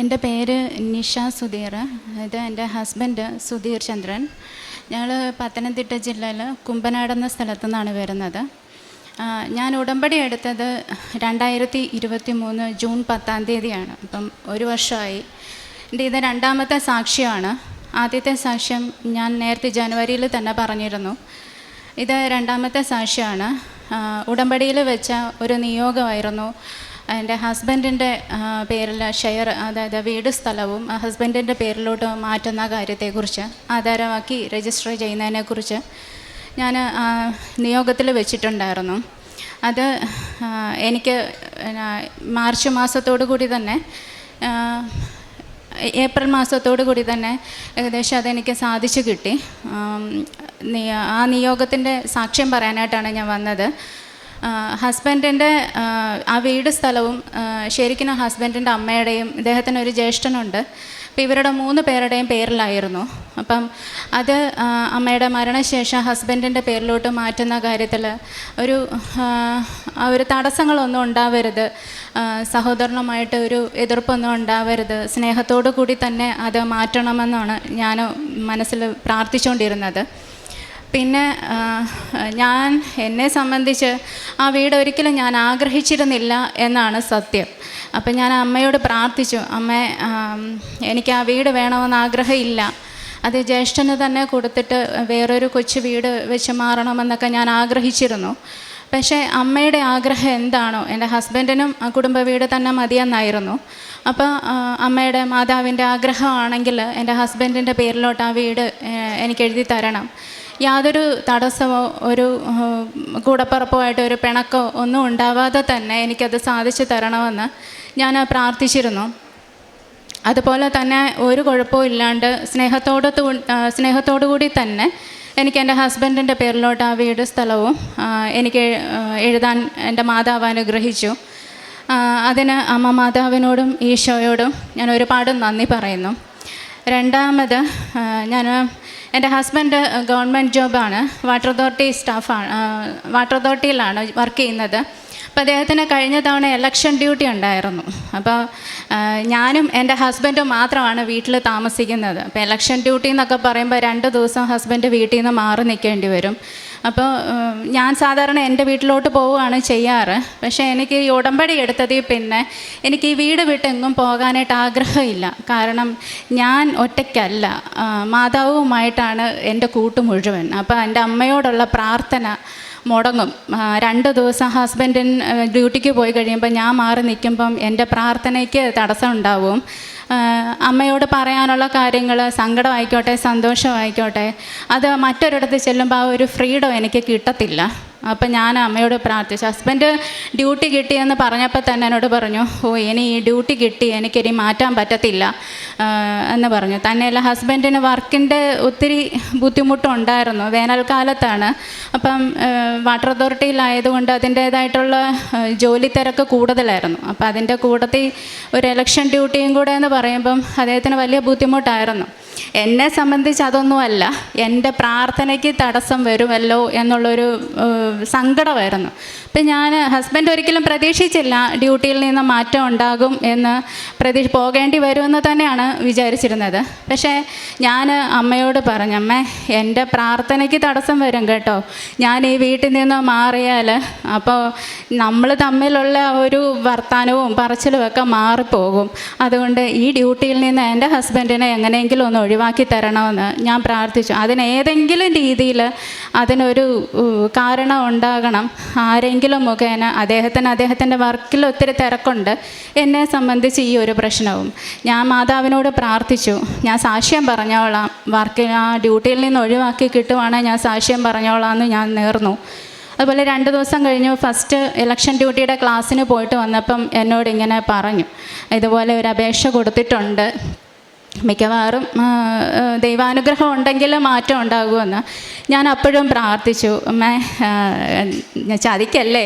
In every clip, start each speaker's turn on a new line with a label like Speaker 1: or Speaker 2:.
Speaker 1: എന്റെ പേര് നിഷ സുധീർ. ഇത് എന്റെ ഹസ്ബൻഡ് സുധീർ ചന്ദ്രൻ. ഞങ്ങൾ പത്തനംതിട്ട ജില്ലയിൽ കുമ്പനാട് എന്ന സ്ഥലത്തു നിന്നാണ് വരുന്നത്. ഞാൻ ഉടമ്പടി എടുത്തത് രണ്ടായിരത്തി ഇരുപത്തി മൂന്ന് ജൂൺ പത്താം തീയതിയാണ്. അപ്പം ഒരു വർഷമായി. എന്റെ ഇത് രണ്ടാമത്തെ സാക്ഷ്യമാണ് ആദ്യത്തെ സാക്ഷ്യം ഞാൻ നേരത്തെ ജനുവരിയിൽ തന്നെ പറഞ്ഞിരുന്നു. ഇത് രണ്ടാമത്തെ സാക്ഷ്യമാണ് ഉടമ്പടിയിൽ വെച്ച ഒരു നിയോഗമായിരുന്നു. എന്റെ ഹസ്ബൻഡിന്റെ പേരിൽ ഷെയർ അതായത് വീട് സ്ഥലവും ഹസ്ബൻഡിന്റെ പേരിലോട്ട് മാറ്റുന്ന കാര്യത്തെക്കുറിച്ച് ആധാരമാക്കി രജിസ്റ്റർ ചെയ്യുന്നതിനെക്കുറിച്ച് ഞാൻ നിയോഗത്തിൽ വെച്ചിട്ടുണ്ടായിരുന്നു. അത് എനിക്ക് മാർച്ച് മാസത്തോടു കൂടി തന്നെ ഏപ്രിൽ മാസത്തോടു കൂടി തന്നെ ഏകദേശം അതെനിക്ക് സാധിച്ചു കിട്ടി. ആ നിയോഗത്തിന്റെ സാക്ഷ്യം പറയാനായിട്ടാണ് ഞാൻ വന്നത്. ഹസ്ബൻഡിന്റെ ആ വീട് സ്ഥലവും ശരിക്കും ഹസ്ബൻഡിന്റെ അമ്മയുടെയും ഇദ്ദേഹത്തിന് ഒരു ജ്യേഷ്ഠനുണ്ട്. അപ്പോൾ ഇവരുടെ മൂന്ന് പേരുടെയും പേരിലായിരുന്നു. അപ്പം അത് അമ്മയുടെ മരണശേഷം ഹസ്ബൻഡിന്റെ പേരിലോട്ട് മാറ്റുന്ന കാര്യത്തിൽ ഒരു ഒരു തടസ്സങ്ങളൊന്നും ഉണ്ടാവരുത്. സഹോദരനുമായിട്ട് ഒരു എതിർപ്പൊന്നും ഉണ്ടാവരുത്. സ്നേഹത്തോടു കൂടി തന്നെ അത് മാറ്റണമെന്നാണ് ഞാൻ മനസ്സിൽ പ്രാർത്ഥിച്ചുകൊണ്ടിരുന്നത്. പിന്നെ ഞാൻ എന്നെ സംബന്ധിച്ച് ആ വീട് ഒരിക്കലും ഞാൻ ആഗ്രഹിച്ചിരുന്നില്ല എന്നാണ് സത്യം. അപ്പം ഞാൻ അമ്മയോട് പ്രാർത്ഥിച്ചു അമ്മ എനിക്ക് ആ വീട് വേണമെന്ന് ആഗ്രഹമില്ല. അത് ജ്യേഷ്ഠന് തന്നെ കൊടുത്തിട്ട് വേറൊരു കൊച്ചു വീട് വെച്ച് മാറണമെന്നൊക്കെ ഞാൻ ആഗ്രഹിച്ചിരുന്നു. പക്ഷേ അമ്മയുടെ ആഗ്രഹം എന്താണോ എന്റെ ഹസ്ബൻഡിനും കുടുംബ വീട് തന്നെ മതിയെന്നായിരുന്നു. അപ്പോൾ അമ്മയുടെ മാതാവിന്റെ ആഗ്രഹമാണെങ്കിൽ എന്റെ ഹസ്ബൻഡിന്റെ പേരിലോട്ട് ആ വീട് എനിക്ക് എഴുതി തരണം. യാതൊരു തടസ്സമോ ഒരു കൂടപ്പറപ്പോ ആയിട്ട് ഒരു പിണക്കോ ഒന്നും ഉണ്ടാവാതെ തന്നെ എനിക്കത് സാധിച്ചു തരണമെന്ന് ഞാൻ പ്രാർത്ഥിച്ചിരുന്നു. അതുപോലെ തന്നെ ഒരു കുഴപ്പവും ഇല്ലാണ്ട് സ്നേഹത്തോട് സ്നേഹത്തോടു കൂടി തന്നെ എനിക്ക് എന്റെ ഹസ്ബൻഡിന്റെ പേരിലോട്ട് ആ വീട് സ്ഥലവും എനിക്ക് എഴുതാൻ എന്റെ മാതാവ് അനുഗ്രഹിച്ചു. അതിന് അമ്മ മാതാവിനോടും ഈശോയോടും ഞാൻ ഒരുപാട് നന്ദി പറയുന്നു. രണ്ടാമത് ഞാൻ എന്റെ ഹസ്ബൻഡ് ഗവൺമെന്റ് ജോബാണ് വാട്ടർ അതോറിറ്റി സ്റ്റാഫാണ് വാട്ടർ അതോറിറ്റിയിലാണ് വർക്ക് ചെയ്യുന്നത്. അപ്പോൾ അദ്ദേഹത്തിന് കഴിഞ്ഞ തവണ ഇലക്ഷൻ ഡ്യൂട്ടി ഉണ്ടായിരുന്നു. അപ്പോൾ ഞാനും എന്റെ ഹസ്ബൻഡും മാത്രമാണ് വീട്ടിൽ താമസിക്കുന്നത്. അപ്പോൾ ഇലക്ഷൻ ഡ്യൂട്ടി എന്നൊക്കെ പറയുമ്പോൾ രണ്ട് ദിവസം ഹസ്ബൻഡ് വീട്ടിൽ നിന്ന് മാറി നിൽക്കേണ്ടി വരും. അപ്പോൾ ഞാൻ സാധാരണ എന്റെ വീട്ടിലോട്ട് പോവുകയാണ് ചെയ്യാറ്. പക്ഷേ എനിക്ക് ഈ ഉടമ്പടി എടുത്തതിൽ പിന്നെ എനിക്ക് ഈ വീട് വിട്ട് എങ്ങും പോകാനായിട്ട് ആഗ്രഹമില്ല. കാരണം ഞാൻ ഒറ്റയ്ക്കല്ല. മാതാവുമായിട്ടാണ് എന്റെ കൂട്ട് മുഴുവൻ. അപ്പോൾ എന്റെ അമ്മയോടുള്ള പ്രാർത്ഥന മുടങ്ങും. രണ്ട് ദിവസം ഹസ്ബൻഡിൻ ഡ്യൂട്ടിക്ക് പോയി കഴിയുമ്പോൾ ഞാൻ മാറി നിൽക്കുമ്പം എന്റെ പ്രാർത്ഥനയ്ക്ക് തടസ്സം ഉണ്ടാവും. അമ്മയോട് പറയാനുള്ള കാര്യങ്ങൾ സങ്കടമായിക്കോട്ടെ സന്തോഷമായിക്കോട്ടെ. അത് മറ്റൊരിടത്ത് ചെല്ലുമ്പോൾ ആ ഒരു ഫ്രീഡം എനിക്ക് കിട്ടത്തില്ല. അപ്പം ഞാൻ അമ്മയോട് പ്രാർത്ഥിച്ചു. ഹസ്ബൻഡ് ഡ്യൂട്ടി കിട്ടിയെന്ന് പറഞ്ഞപ്പോൾ തന്നെ എന്നോട് പറഞ്ഞു ഓ ഇനി ഈ ഡ്യൂട്ടി കിട്ടി എനിക്കിനി മാറ്റാൻ പറ്റത്തില്ല. എന്ന് പറഞ്ഞു. തന്നെയല്ല ഹസ്ബൻഡിന് വർക്കിന്റെ ഒത്തിരി ബുദ്ധിമുട്ടുണ്ടായിരുന്നു വേനൽക്കാലത്താണ്. അപ്പം വാട്ടർ അതോറിറ്റിയിലായതുകൊണ്ട് അതിന്റേതായിട്ടുള്ള ജോലി തിരക്ക് കൂടുതലായിരുന്നു. അപ്പം അതിന്റെ കൂട്ടത്തിൽ ഒരു ഇലക്ഷൻ ഡ്യൂട്ടിയും കൂടെ എന്ന് പറയുമ്പം അദ്ദേഹത്തിന് വലിയ ബുദ്ധിമുട്ടായിരുന്നു. എന്നെ സംബന്ധിച്ച് അതൊന്നുമല്ല. എന്റെ പ്രാർത്ഥനയ്ക്ക് തടസ്സം വരുമല്ലോ എന്നുള്ളൊരു സങ്കടമായിരുന്നു. അപ്പം ഞാൻ ഹസ്ബൻഡ് ഒരിക്കലും പ്രതീക്ഷിച്ചില്ല ഡ്യൂട്ടിയിൽ നിന്ന് മാറ്റം ഉണ്ടാകും എന്ന് പ്രതീക്ഷ പോകേണ്ടി വരുമെന്ന് തന്നെയാണ് വിചാരിച്ചിരുന്നത്. പക്ഷേ ഞാൻ അമ്മയോട് പറഞ്ഞു അമ്മേ എന്റെ പ്രാർത്ഥനയ്ക്ക് തടസ്സം വരും കേട്ടോ. ഞാൻ ഈ വീട്ടിൽ നിന്ന് മാറിയാൽ അപ്പോൾ നമ്മൾ തമ്മിലുള്ള ഒരു വർത്തമാനവും പറച്ചിലും ഒക്കെ മാറിപ്പോകും. അതുകൊണ്ട് ഈ ഡ്യൂട്ടിയിൽ നിന്ന് എന്റെ ഹസ്ബൻഡിനെ എങ്ങനെയെങ്കിലും ഒന്ന് ഒഴിവാക്കി തരണമെന്ന് ഞാൻ പ്രാർത്ഥിച്ചു. അതിനേതെങ്കിലും രീതിയിൽ അതിനൊരു കാരണം ഉണ്ടാകണം. ആരെങ്കിലും മുഖേന അദ്ദേഹത്തിന് അദ്ദേഹത്തിന്റെ വർക്കിൽ ഒത്തിരി തിരക്കുണ്ട്. എന്നെ സംബന്ധിച്ച് ഈ ഒരു പ്രശ്നവും. ഞാൻ മാതാവിനോട് പ്രാർത്ഥിച്ചു. ഞാൻ സാക്ഷ്യം പറഞ്ഞോളാം. വർക്ക് ആ ഡ്യൂട്ടിയിൽ നിന്ന് ഒഴിവാക്കി കിട്ടുവാണെങ്കിൽ ഞാൻ സാക്ഷ്യം പറഞ്ഞോളാം എന്ന് ഞാൻ നേർന്നു. അതുപോലെ രണ്ട് ദിവസം കഴിഞ്ഞു ഫസ്റ്റ് ഇലക്ഷൻ ഡ്യൂട്ടിയുടെ ക്ലാസ്സിന് പോയിട്ട് വന്നപ്പം എന്നോട് ഇങ്ങനെ പറഞ്ഞു. ഇതുപോലെ ഒരു അപേക്ഷ കൊടുത്തിട്ടുണ്ട്. മിക്കവാറും ദൈവാനുഗ്രഹം ഉണ്ടെങ്കിൽ മാറ്റം ഉണ്ടാകുമെന്ന്. ഞാൻ അപ്പോഴും പ്രാർത്ഥിച്ചു മേ ചതിക്കല്ലേ?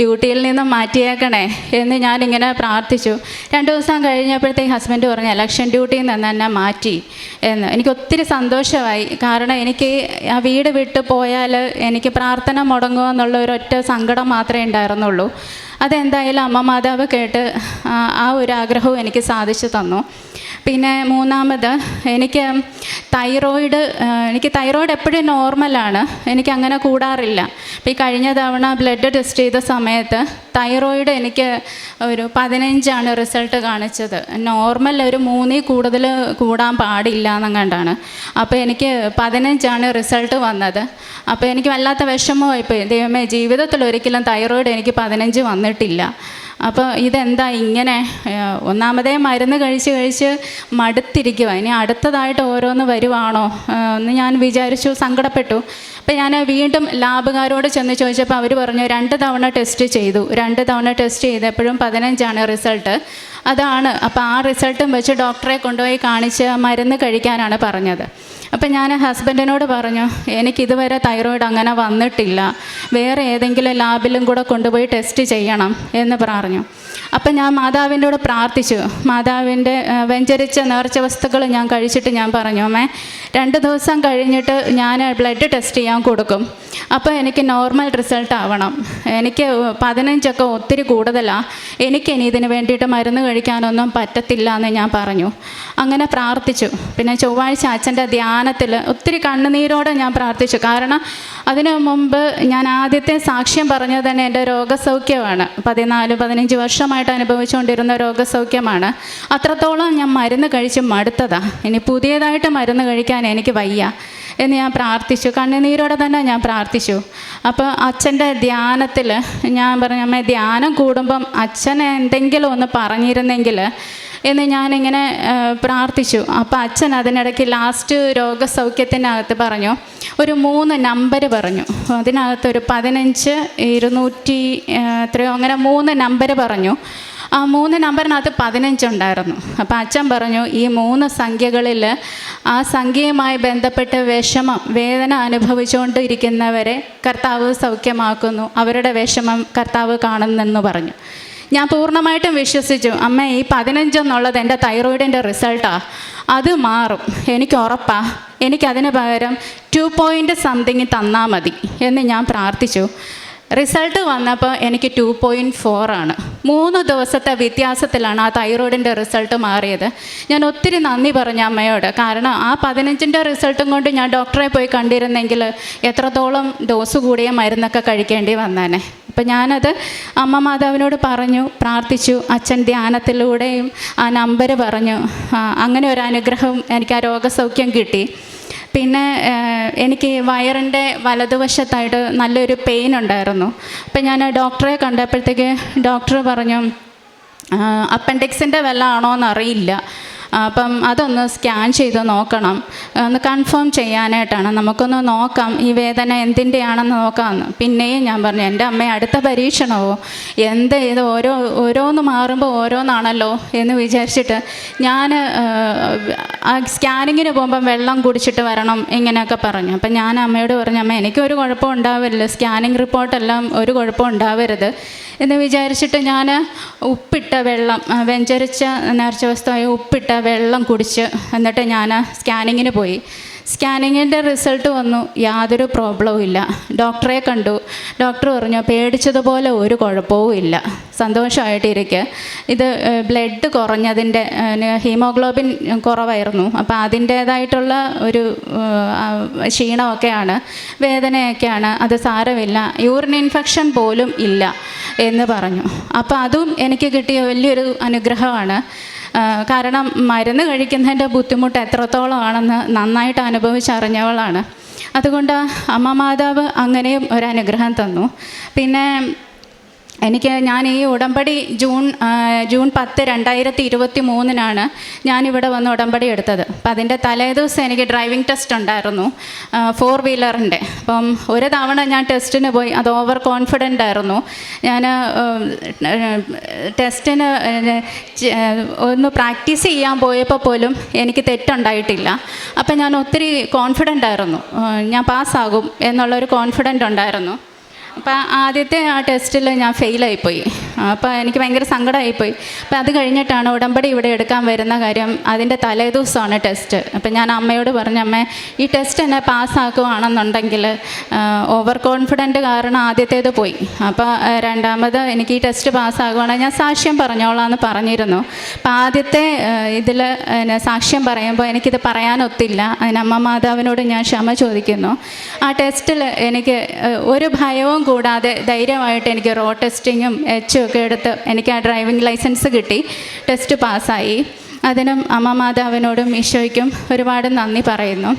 Speaker 1: ഡ്യൂട്ടിയിൽ നിന്നും മാറ്റിയേക്കണേ എന്ന് ഞാനിങ്ങനെ പ്രാർത്ഥിച്ചു. രണ്ട് ദിവസം കഴിഞ്ഞപ്പോഴത്തേക്ക് ഹസ്ബൻഡ് പറഞ്ഞു ഇലക്ഷൻ ഡ്യൂട്ടിയിൽ നിന്ന് എന്നെ മാറ്റി എന്ന്. എനിക്ക് ഒത്തിരി സന്തോഷമായി. കാരണം എനിക്ക് ആ വീട് വിട്ടു പോയാൽ എനിക്ക് പ്രാർത്ഥന മുടങ്ങുമോ എന്നുള്ള ഒരൊറ്റ സങ്കടം മാത്രമേ ഉണ്ടായിരുന്നുള്ളൂ. അതെന്തായാലും അമ്മ മാതാവ് കേട്ട് ആ, ഒരു ആഗ്രഹവും എനിക്ക് സാധിച്ചു തന്നു. പിന്നെ മൂന്നാമത് എനിക്ക് തൈറോയിഡ് എനിക്ക് തൈറോയിഡ് എപ്പോഴും നോർമലാണ് എനിക്ക് അങ്ങനെ കൂടാറില്ല. അപ്പോൾ ഈ കഴിഞ്ഞ തവണ ബ്ലഡ് ടെസ്റ്റ് ചെയ്ത സമയത്ത് തൈറോയിഡ് എനിക്ക് ഒരു പതിനഞ്ചാണ് റിസൾട്ട് കാണിച്ചത്. നോർമൽ ഒരു മൂന്നിൽ കൂടുതൽ കൂടാൻ പാടില്ല എന്നങ്ങാണ്ടാണ് അപ്പോൾ എനിക്ക് പതിനഞ്ചാണ് റിസൾട്ട് വന്നത്. അപ്പോൾ എനിക്ക് വല്ലാത്ത വിഷമമായിപ്പോയി. ദൈവമേ ജീവിതത്തിൽ ഒരിക്കലും തൈറോയിഡ് എനിക്ക് പതിനഞ്ച് വന്നിട്ടില്ല. അപ്പോൾ ഇതെന്താ ഇങ്ങനെ ഒന്നാമതേ മരുന്ന് കഴിച്ച് കഴിച്ച് മടുത്തിരിക്കുക ഇനി അടുത്തതായിട്ട് ഓരോന്ന് വരുവാണോ? എന്ന് ഞാൻ വിചാരിച്ചു സങ്കടപ്പെട്ടു. അപ്പോൾ ഞാൻ വീണ്ടും ലാബുകാരോട് ചെന്ന് ചോദിച്ചപ്പോൾ അവർ പറഞ്ഞു രണ്ട് തവണ ടെസ്റ്റ് ചെയ്തു. രണ്ട് തവണ ടെസ്റ്റ് ചെയ്തപ്പോഴും പതിനഞ്ചാണ് റിസൾട്ട് അതാണ്. അപ്പോൾ ആ റിസൾട്ടും വെച്ച് ഡോക്ടറെ കൊണ്ടുപോയി കാണിച്ച് മരുന്ന് കഴിക്കാനാണ് പറഞ്ഞത്. അപ്പം ഞാൻ ഹസ്ബൻഡിനോട് പറഞ്ഞു എനിക്കിതുവരെ തൈറോയിഡ് അങ്ങനെ വന്നിട്ടില്ല. വേറെ ഏതെങ്കിലും ലാബിലും കൂടെ കൊണ്ടുപോയി ടെസ്റ്റ് ചെയ്യണം എന്ന് പറഞ്ഞു. അപ്പം ഞാൻ മാതാവിന്റെ കൂടെ പ്രാർത്ഥിച്ചു. മാതാവിന്റെ വെഞ്ചരിച്ച നേർച്ച വസ്തുക്കൾ ഞാൻ കഴിച്ചിട്ട് ഞാൻ പറഞ്ഞു അമ്മേ രണ്ട് ദിവസം കഴിഞ്ഞിട്ട് ഞാൻ ബ്ലഡ് ടെസ്റ്റ് ചെയ്യാൻ കൊടുക്കും. അപ്പോൾ എനിക്ക് നോർമൽ റിസൾട്ട് ആവണം. എനിക്ക് പതിനഞ്ചൊക്കെ ഒത്തിരി കൂടുതലാണ് എനിക്കിനി ഇതിന് വേണ്ടിയിട്ട് മരുന്ന് കഴിക്കാനൊന്നും പറ്റത്തില്ല എന്ന് ഞാൻ പറഞ്ഞു. അങ്ങനെ പ്രാർത്ഥിച്ചു. പിന്നെ ചൊവ്വാഴ്ച അച്ഛന്റെ ധ്യാനത്തിൽ ഒത്തിരി കണ്ണുനീരോടെ ഞാൻ പ്രാർത്ഥിച്ചു. കാരണം അതിനു മുമ്പ് ഞാൻ ആദ്യത്തെ സാക്ഷ്യം പറഞ്ഞത് തന്നെ എന്റെ രോഗസൗഖ്യമാണ്. പതിനാല് പതിനഞ്ച് വർഷമായിട്ട് അനുഭവിച്ചുകൊണ്ടിരുന്ന രോഗസൗഖ്യമാണ്. അത്രത്തോളം ഞാൻ മരുന്ന് കഴിച്ച് മടുത്തതാണ് ഇനി പുതിയതായിട്ട് മരുന്ന് കഴിക്കാൻ എനിക്ക് വയ്യ എന്ന് ഞാൻ പ്രാർത്ഥിച്ചു. കണ്ണുനീരോടെ തന്നെ ഞാൻ പ്രാർത്ഥിച്ചു. അപ്പോൾ അച്ഛന്റെ ധ്യാനത്തിൽ ഞാൻ പറഞ്ഞു ധ്യാനം കൂടുമ്പം അച്ഛൻ എന്തെങ്കിലും ഒന്ന് പറഞ്ഞിരുന്നെങ്കിൽ എന്ന് ഞാനിങ്ങനെ പ്രാർത്ഥിച്ചു. അപ്പോൾ അച്ഛൻ അതിനിടയ്ക്ക് ലാസ്റ്റ് രോഗസൗഖ്യത്തിനകത്ത് പറഞ്ഞു ഒരു മൂന്ന് നമ്പർ പറഞ്ഞു. അതിനകത്ത് ഒരു പതിനഞ്ച് ഇരുന്നൂറ്റി എത്രയോ അങ്ങനെ മൂന്ന് നമ്പർ പറഞ്ഞു. ആ മൂന്ന് നമ്പറിനകത്ത് പതിനഞ്ചുണ്ടായിരുന്നു അപ്പോൾ അച്ഛൻ പറഞ്ഞു ഈ മൂന്ന് സംഖ്യകളിൽ ആ സംഖ്യയുമായി ബന്ധപ്പെട്ട് വിഷമം വേദന അനുഭവിച്ചുകൊണ്ടിരിക്കുന്നവരെ കർത്താവ് സൗഖ്യമാക്കുന്നു. അവരുടെ വിഷമം കർത്താവ് കാണുന്നെന്ന് പറഞ്ഞു. ഞാൻ പൂർണമായിട്ടും വിശ്വസിച്ചു. അമ്മ ഈ പതിനഞ്ചെന്നുള്ളത് എന്റെ തൈറോയിഡിന്റെ റിസൾട്ടാണ് അത് മാറും. എനിക്ക് ഉറപ്പാ. എനിക്കതിന് പകരം ടു പോയിന്റ് സംതിങ് തന്നാൽ മതി എന്ന് ഞാൻ പ്രാർത്ഥിച്ചു. റിസൾട്ട് വന്നപ്പോൾ എനിക്ക് ടു പോയിന്റ് ഫോറാണ് മൂന്ന് ദിവസത്തെ വ്യത്യാസത്തിലാണ് ആ തൈറോയിഡിന്റെ റിസൾട്ട് മാറിയത്. ഞാൻ ഒത്തിരി നന്ദി പറഞ്ഞു അമ്മയോട്. കാരണം ആ പതിനഞ്ചിന്റെ റിസൾട്ടും കൊണ്ട് ഞാൻ ഡോക്ടറെ പോയി കണ്ടിരുന്നെങ്കിൽ എത്രത്തോളം ഡോസ് കൂടിയ മരുന്നൊക്കെ കഴിക്കേണ്ടി വന്നേനെ. അപ്പം ഞാനത് അമ്മ മാതാവിനോട് പറഞ്ഞു പ്രാർത്ഥിച്ചു അച്ഛൻ ധ്യാനത്തിലൂടെയും ആ നമ്പർ പറഞ്ഞു. അങ്ങനെ ഒരു അനുഗ്രഹം എനിക്ക് ആ രോഗസൗഖ്യം കിട്ടി. പിന്നെ എനിക്ക് വയറിന്റെ വലതുവശത്തായിട്ട് നല്ലൊരു പെയിൻ ഉണ്ടായിരുന്നു. അപ്പം ഞാൻ ഡോക്ടറെ കണ്ടപ്പോഴത്തേക്ക് ഡോക്ടർ പറഞ്ഞു അപ്പൻഡിക്സിന്റെ വല്ല ആണോ എന്നറിയില്ല അപ്പം അതൊന്ന് സ്കാൻ ചെയ്ത് നോക്കണം. ഒന്ന് കൺഫേം ചെയ്യാനായിട്ടാണ്. നമുക്കൊന്ന് നോക്കാം ഈ വേദന എന്തിന്റെയാണെന്ന് നോക്കാമെന്ന്. പിന്നെയും ഞാൻ പറഞ്ഞു എന്റെ അമ്മ അടുത്ത പരീക്ഷണമോ? എന്ത് ഇത് ഓരോ ഓരോന്ന് മാറുമ്പോൾ ഓരോന്നാണല്ലോ? എന്ന് വിചാരിച്ചിട്ട് ഞാൻ സ്കാനിങ്ങിന് പോകുമ്പം വെള്ളം കുടിച്ചിട്ട് വരണം ഇങ്ങനെയൊക്കെ പറഞ്ഞു. അപ്പം ഞാൻ അമ്മയോട് പറഞ്ഞു അമ്മ എനിക്കൊരു കുഴപ്പം ഉണ്ടാവരുത്. സ്കാനിങ് റിപ്പോർട്ടെല്ലാം ഒരു കുഴപ്പം ഉണ്ടാവരുത്. എന്ന് വിചാരിച്ചിട്ട് ഞാൻ ഉപ്പിട്ട വെള്ളം വെഞ്ചരിച്ച നേർച്ച വസ്തുവായി ഉപ്പിട്ട വെള്ളം കുടിച്ച് എന്നിട്ട് ഞാൻ സ്കാനിങ്ങിന് പോയി. സ്കാനിങ്ങിന്റെ റിസൾട്ട് വന്നു. യാതൊരു പ്രോബ്ലവും ഇല്ല. ഡോക്ടറെ കണ്ടു. ഡോക്ടർ പറഞ്ഞു പേടിച്ചതുപോലെ ഒരു കുഴപ്പവും ഇല്ല. സന്തോഷമായിട്ടിരിക്കുക ഇത് ബ്ലഡ് കുറഞ്ഞതിന്റെ ഹീമോഗ്ലോബിൻ കുറവായിരുന്നു. അപ്പോൾ അതിന്റേതായിട്ടുള്ള ഒരു ക്ഷീണമൊക്കെയാണ്. വേദനയൊക്കെയാണ്. അത് സാരമില്ല. യൂറിൻ ഇൻഫെക്ഷൻ പോലും ഇല്ല. എന്ന് പറഞ്ഞു. അപ്പോൾ അതും എനിക്ക് കിട്ടിയ വലിയൊരു അനുഗ്രഹമാണ്. കാരണം മരുന്ന് കഴിക്കുന്നതിന്റെ ബുദ്ധിമുട്ട് എത്രത്തോളം ആണെന്ന് നന്നായിട്ട് അനുഭവിച്ചറിഞ്ഞവളാണ്. അതുകൊണ്ട് അമ്മ മാതാവ് അങ്ങനെയും ഒരനുഗ്രഹം തന്നു. പിന്നെ എനിക്ക് ഞാൻ ഈ ഉടമ്പടി ജൂൺ ജൂൺ പത്ത് രണ്ടായിരത്തി ഇരുപത്തി മൂന്നിനാണ് ഞാനിവിടെ വന്ന് ഉടമ്പടി എടുത്തത്. അപ്പം അതിന്റെ തലേദിവസം എനിക്ക് ഡ്രൈവിംഗ് ടെസ്റ്റ് ഉണ്ടായിരുന്നു ഫോർ വീലറിന്റെ അപ്പം ഒരു തവണ ഞാൻ ടെസ്റ്റിന് പോയി അത് ഓവർ കോൺഫിഡന്റ് ആയിരുന്നു. ഞാൻ ടെസ്റ്റിന് ഒന്ന് പ്രാക്ടീസ് ചെയ്യാൻ പോയപ്പോൾ പോലും എനിക്ക് തെറ്റുണ്ടായിട്ടില്ല. അപ്പം ഞാൻ ഒത്തിരി കോൺഫിഡന്റ് ആയിരുന്നു ഞാൻ പാസ്സാകും എന്നുള്ളൊരു കോൺഫിഡന്റ് ഉണ്ടായിരുന്നു. അപ്പം ആദ്യത്തെ ആ ടെസ്റ്റിൽ ഞാൻ ഫെയിലായിപ്പോയി. അപ്പോൾ എനിക്ക് ഭയങ്കര സങ്കടമായിപ്പോയി അപ്പോൾ അത് കഴിഞ്ഞിട്ടാണ് ഉടമ്പടി ഇവിടെ എടുക്കാൻ വരുന്ന കാര്യം അതിന്റെ തലേദിവസമാണ് ടെസ്റ്റ്. അപ്പോൾ ഞാൻ അമ്മയോട് പറഞ്ഞു അമ്മ ഈ ടെസ്റ്റ് എന്നെ പാസ്സാക്കുവാണെന്നുണ്ടെങ്കിൽ ഓവർ കോൺഫിഡന്റ് കാരണം ആദ്യത്തേത് പോയി. അപ്പോൾ രണ്ടാമത് എനിക്ക് ഈ ടെസ്റ്റ് പാസ്സാകുവാണെങ്കിൽ ഞാൻ സാക്ഷ്യം പറഞ്ഞോളാം എന്ന് പറഞ്ഞിരുന്നു. അപ്പോൾ ആദ്യത്തെ ഇതിൽ സാക്ഷ്യം പറയുമ്പോൾ എനിക്കിത് പറയാനൊത്തില്ല. അതിന് അമ്മ മാതാവിനോട് ഞാൻ ക്ഷമ ചോദിക്കുന്നു. ആ ടെസ്റ്റിൽ എനിക്ക് ഒരു ഭയവും കൂടാതെ ധൈര്യമായിട്ട് എനിക്ക് റോ ടെസ്റ്റിങ്ങും എച്ചും ഒക്കെ എടുത്ത് എനിക്ക് ആ ഡ്രൈവിംഗ് ലൈസൻസ് കിട്ടി. ടെസ്റ്റ് പാസ്സായി. അതിനും അമ്മ മാതാവിനോടും ഈശോയ്ക്കും ഒരുപാട് നന്ദി പറയുന്നു.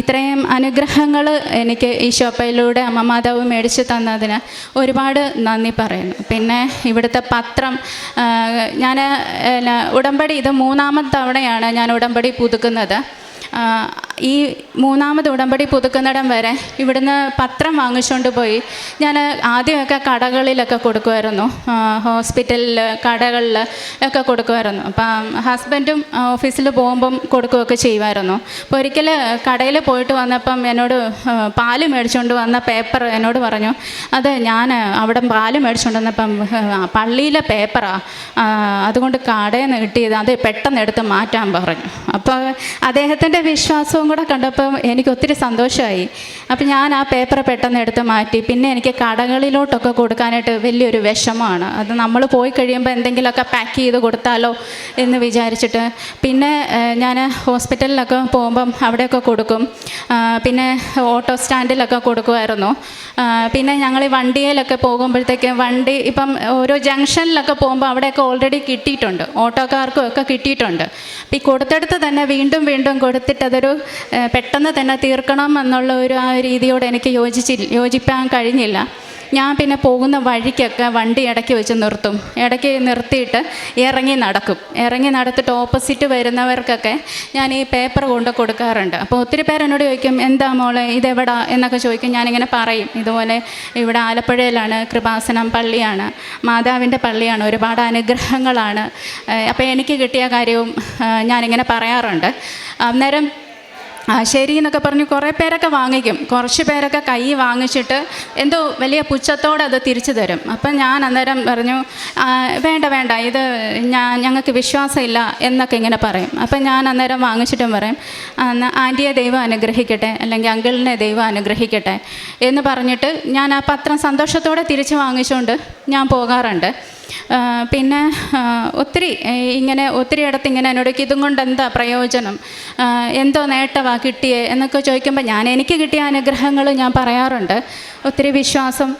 Speaker 1: ഇത്രയും അനുഗ്രഹങ്ങൾ എനിക്ക് ഈശോപ്പയിലൂടെ അമ്മ മാതാവ് മേടിച്ച് തന്നതിന് ഒരുപാട് നന്ദി പറയുന്നു. പിന്നെ ഇവിടുത്തെ പത്രം ഞാൻ ഉടമ്പടി ഇത് മൂന്നാമത്തെ തവണയാണ് ഞാൻ ഉടമ്പടി പുതുക്കുന്നത്. ഈ മൂന്നാമത് ഉടമ്പടി പുതുക്കുന്നിടം വരെ ഇവിടുന്ന് പത്രം വാങ്ങിച്ചുകൊണ്ട് പോയി. ഞാൻ ആദ്യമൊക്കെ കടകളിലൊക്കെ കൊടുക്കുമായിരുന്നു ഹോസ്പിറ്റലിൽ കടകളിൽ ഒക്കെ കൊടുക്കുമായിരുന്നു അപ്പം ഹസ്ബൻഡും ഓഫീസിൽ പോകുമ്പം കൊടുക്കുകയൊക്കെ ചെയ്യുമായിരുന്നു അപ്പോൾ ഒരിക്കൽ കടയിൽ പോയിട്ട് വന്നപ്പം എന്നോട് പാൽ മേടിച്ചുകൊണ്ട് വന്ന പേപ്പർ എന്നോട് പറഞ്ഞു അത് ഞാൻ അവിടെ പാൽ മേടിച്ചുകൊണ്ട് വന്നപ്പം പള്ളിയിലെ പേപ്പറാണ് അതുകൊണ്ട് കടയിൽ നിന്ന് കിട്ടിയത് അത് പെട്ടെന്ന് എടുത്ത് മാറ്റാൻ പറഞ്ഞു. അപ്പോൾ അദ്ദേഹത്തിന്റെ വിശ്വാസവും കൂടെ കണ്ടപ്പോൾ എനിക്ക് ഒത്തിരി സന്തോഷമായി അപ്പം ഞാൻ ആ പേപ്പർ പെട്ടെന്ന് എടുത്ത് മാറ്റി. പിന്നെ എനിക്ക് കടകളിലോട്ടൊക്കെ കൊടുക്കാനായിട്ട് വലിയൊരു വിഷമമാണ്. അത് നമ്മൾ പോയി കഴിയുമ്പോൾ എന്തെങ്കിലുമൊക്കെ പാക്ക് ചെയ്ത് കൊടുത്താലോ എന്ന് വിചാരിച്ചിട്ട്. പിന്നെ ഞാൻ ഹോസ്പിറ്റലിലൊക്കെ പോകുമ്പം അവിടെയൊക്കെ കൊടുക്കും. പിന്നെ ഓട്ടോ സ്റ്റാൻഡിലൊക്കെ കൊടുക്കുമായിരുന്നു. പിന്നെ ഞങ്ങൾ ഈ വണ്ടിയിലൊക്കെ പോകുമ്പോഴത്തേക്ക് വണ്ടി ഇപ്പം ഓരോ ജംഗ്ഷനിലൊക്കെ പോകുമ്പോൾ അവിടെയൊക്കെ ഓൾറെഡി കിട്ടിയിട്ടുണ്ട്. ഓട്ടോക്കാർക്കും ഒക്കെ കിട്ടിയിട്ടുണ്ട്. ഈ കൊടുത്തെടുത്ത് തന്നെ വീണ്ടും വീണ്ടും കൊടുത്തിട്ട് അതൊരു ഏ, പെട്ടെന്ന് തന്നെ തീർക്കണം എന്നുള്ള ഒരു ആ രീതിയോട് എനിക്ക് യോജിച്ചി യോജിപ്പാൻ കഴിഞ്ഞില്ല. ഞാൻ പിന്നെ പോകുന്ന വഴിക്കൊക്കെ വണ്ടി ഇടയ്ക്ക് വെച്ച് നിർത്തും. ഇടയ്ക്ക് നിർത്തിയിട്ട് ഇറങ്ങി നടക്കും. ഇറങ്ങി നടത്തിയിട്ട് ഓപ്പോസിറ്റ് വരുന്നവർക്കൊക്കെ ഞാൻ ഈ പേപ്പർ കൊണ്ട് കൊടുക്കാറുണ്ട്. അപ്പോൾ ഒത്തിരി പേര് എന്നോട് ചോദിക്കും എന്താ മോളെ ഇതെവിടാ? എന്നൊക്കെ ചോദിക്കും. ഞാനിങ്ങനെ പറയും. ഇതുപോലെ ഇവിടെ ആലപ്പുഴയിലാണ് കൃപാസനം പള്ളിയാണ് മാതാവിന്റെ പള്ളിയാണ് ഒരുപാട് അനുഗ്രഹങ്ങളാണ്. അപ്പോൾ എനിക്ക് കിട്ടിയ കാര്യവും ഞാനിങ്ങനെ പറയാറുണ്ട്. അന്നേരം ആ ശരി എന്നൊക്കെ പറഞ്ഞ് കുറേ പേരൊക്കെ വാങ്ങിക്കും. കുറച്ച് പേരൊക്കെ കൈ വാങ്ങിച്ചിട്ട് എന്തോ വലിയ പുച്ഛത്തോടെ അത് തിരിച്ചു തരും. അപ്പം ഞാൻ അന്നേരം പറഞ്ഞു വേണ്ട വേണ്ട ഇത് ഞാൻ ഞങ്ങൾക്ക് വിശ്വാസമില്ല എന്നൊക്കെ ഇങ്ങനെ പറയും. അപ്പം ഞാൻ അന്നേരം വാങ്ങിച്ചിട്ടും പറയും "ആ, എന്നാ ആന്റിയെ ദൈവം അനുഗ്രഹിക്കട്ടെ അല്ലെങ്കിൽ അങ്കിളിനെ ദൈവം അനുഗ്രഹിക്കട്ടെ എന്ന് പറഞ്ഞിട്ട് ഞാൻ ആ പത്രം സന്തോഷത്തോടെ തിരിച്ച് വാങ്ങിച്ചുകൊണ്ട് ഞാൻ പോകാറുണ്ട്. പിന്നെ ഒത്തിരി ഇങ്ങനെ ഒത്തിരി ഇടത്ത് ഇങ്ങനെ എന്നോട് ഇതും കൊണ്ട് എന്താ പ്രയോജനം? എന്തോ നേട്ടമാണ് കിട്ടിയേ എന്നൊക്കെ ചോദിക്കുമ്പോൾ ഞാൻ എനിക്ക് കിട്ടിയ അനുഗ്രഹങ്ങൾ ഞാൻ പറയാറുണ്ട്. ഒത്തിരി വിശ്വാസം